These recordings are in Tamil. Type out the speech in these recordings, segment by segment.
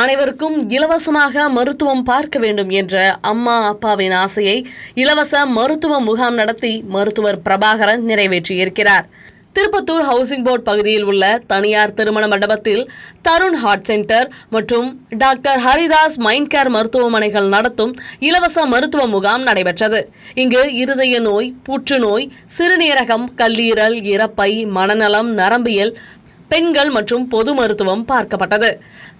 அனைவருக்கும் இலவசமாக மருத்துவம் பார்க்க வேண்டும் என்ற அம்மா அப்பாவின் ஆசையை இலவச மருத்துவ முகாம் நடத்தி மருத்துவர் பிரபாகரன் நிறைவேற்றியிருக்கிறார். திருப்பத்தூர் ஹவுசிங் போர்டு பகுதியில் உள்ள தனியார் திருமண மண்டபத்தில் தருண் ஹார்ட் சென்டர் மற்றும் டாக்டர் ஹரிதாஸ் மைண்ட் கேர் மருத்துவமனைகள் நடத்தும் இலவச மருத்துவ முகாம் நடைபெற்றது. இங்கு இருதய நோய் புற்றுநோய் சிறுநீரகம் கல்லீரல் இறப்பை மனநலம் நரம்பியல் பெண்கள் மற்றும் பொது மருத்துவம் பார்க்கப்பட்டது.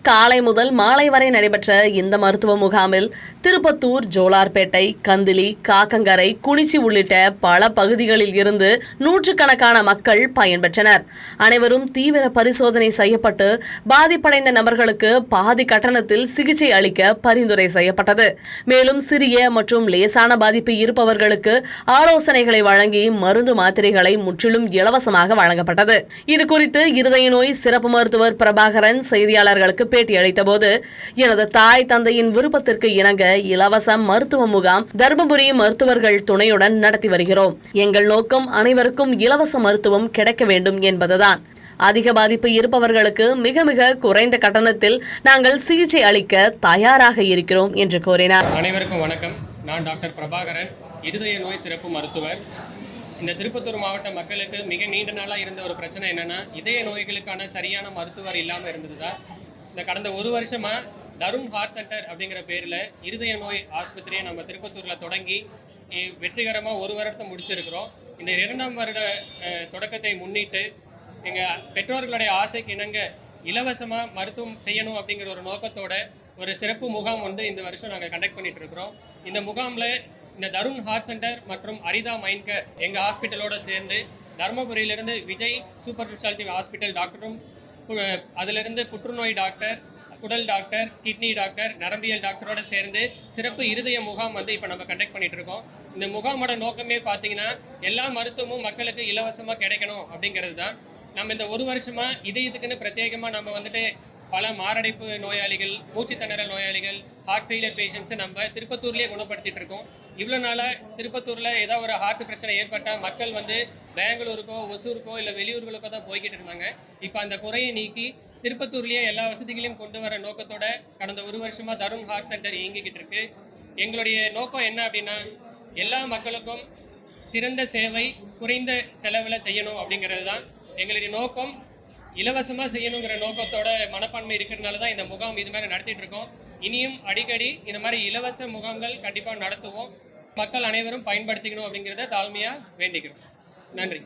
காலை முதல் மாலை வரை நடைபெற்ற இந்த மருத்துவ முகாமில் திருப்பத்தூர் ஜோலார்பேட்டை கந்திலி காக்கங்கரை குனிச்சி உள்ளிட்ட பல பகுதிகளில் இருந்து நூற்றுக்கணக்கான மக்கள் பயன்பெற்றனர். அனைவரும் தீவிர பரிசோதனை செய்யப்பட்டு பாதிப்படைந்த நபர்களுக்கு பாதி கட்டணத்தில் சிகிச்சை அளிக்க பரிந்துரை செய்யப்பட்டது. மேலும் சிறிய மற்றும் லேசான பாதிப்பு இருப்பவர்களுக்கு ஆலோசனைகளை வழங்கி மருந்து மாத்திரைகளை முற்றிலும் இலவசமாக வழங்கப்பட்டது. இது குறித்து இருதய நோய் சிறப்பு மருத்துவர் பிரபாகரன் செய்தியாளர்களுக்கு பேட்டி அளித்தபோது எனது தாய் தந்தையின் விருப்பத்திற்கு இணங்க இலவச மருத்துவ முகாம் தர்மபுரி மருத்துவர்கள் துணையுடன் நடத்தி வருகிறோம். எங்கள் நோக்கம் அனைவருக்கும் இலவச மருத்துவம் கிடைக்க வேண்டும் என்பதுதான். அதிக பாதிப்பு இருப்பவர்களுக்கு மிக மிக குறைந்த கட்டணத்தில் நாங்கள் சிகிச்சை அளிக்க தயாராக இருக்கிறோம் என்று கூறினார். அனைவருக்கும் வணக்கம். நான் டாக்டர் பிரபாகரன். இருதய நோய் சிறப்பு மருத்துவர். இந்த திருப்பத்தூர் மாவட்ட மக்களுக்கு மிக நீண்ட நாளாக இருந்த ஒரு பிரச்சனை என்னென்னா இதய நோய்களுக்கான சரியான மருத்துவர் இல்லாமல் இருந்ததுதா? இந்த கடந்த ஒரு வருஷமாக தருண் ஹார்ட் சென்டர் அப்படிங்கிற பேரில் இருதய நோய் ஆஸ்பத்திரியை நம்ம திருப்பத்தூரில் தொடங்கி வெற்றிகரமாக ஒரு வருடத்தை முடிச்சிருக்கிறோம். இந்த இரண்டாம் வருட தொடக்கத்தை முன்னிட்டு எங்கள் பெற்றோர்களுடைய ஆசைக்கு இணங்க இலவசமாக மருத்துவம் செய்யணும் அப்படிங்கிற ஒரு நோக்கத்தோட ஒரு சிறப்பு முகாம் வந்து இந்த வருஷம் நாங்கள் கண்டக்ட் பண்ணிட்டு இருக்கிறோம். இந்த முகாமில் இந்த தருண் ஹார்ட் சென்டர் மற்றும் அரிதா மைண்ட் கேர் எங்கள் ஹாஸ்பிட்டலோட சேர்ந்து தருமபுரியிலிருந்து விஜய் சூப்பர் ஸ்பெஷாலிட்டி ஹாஸ்பிட்டல் டாக்டரும் அதிலிருந்து புற்றுநோய் டாக்டர் குடல் டாக்டர் கிட்னி டாக்டர் நரம்பியல் டாக்டரோட சேர்ந்து சிறப்பு இருதய முகாம் வந்து இப்போ நம்ம கண்டக்ட் பண்ணிட்டு இருக்கோம். இந்த முகாமோட நோக்கமே பார்த்தீங்கன்னா எல்லா மருத்துவமும் மக்களுக்கு இலவசமாக கிடைக்கணும் அப்படிங்கிறது தான் நம்ம இந்த ஒரு வருஷமா இதயத்துக்குன்னு பிரத்யேகமாக நம்ம வந்துட்டு பல மாரடைப்பு நோயாளிகள் மூச்சு திணறல் நோயாளிகள் ஹார்ட் ஃபெயிலியர் பேஷண்ட்ஸை நம்ம திருப்பத்தூர்லேயே குணப்படுத்திட்டு இருக்கோம். இவ்வளோ நாளாக திருப்பத்தூரில் ஏதாவது ஒரு ஹார்ட் பிரச்சனை ஏற்பட்டால் மக்கள் வந்து பெங்களூருக்கோ ஒசூருக்கோ இல்லை வெளியூர்களுக்கோ தான் போய்கிட்டு இருந்தாங்க. இப்போ அந்த குறையை நீக்கி திருப்பத்தூர்லேயே எல்லா வசதிகளையும் கொண்டு வர நோக்கத்தோட கடந்த ஒரு வருஷமாக தருண் ஹார்ட் சென்டர் இயங்கிக்கிட்டு இருக்கு. எங்களுடைய நோக்கம் என்ன அப்படின்னா எல்லா மக்களுக்கும் சிறந்த சேவை குறைந்த செலவில் செய்யணும் அப்படிங்கிறது தான் எங்களுடைய நோக்கம். இலவசமாக செய்யணுங்கிற நோக்கத்தோட மனப்பான்மை இருக்கிறதுனால தான் இந்த முகாம் இது மாதிரி நடத்திட்டு இருக்கோம் இனியும் அடிக்கடி இந்த மாதிரி இலவச முகாம்கள் கண்டிப்பாக நடத்துவோம். மக்கள் அனைவரும் பயன்படுத்திக்கணும் அப்படிங்கிறத தாழ்மையாக வேண்டிக்கிறோம். நன்றி.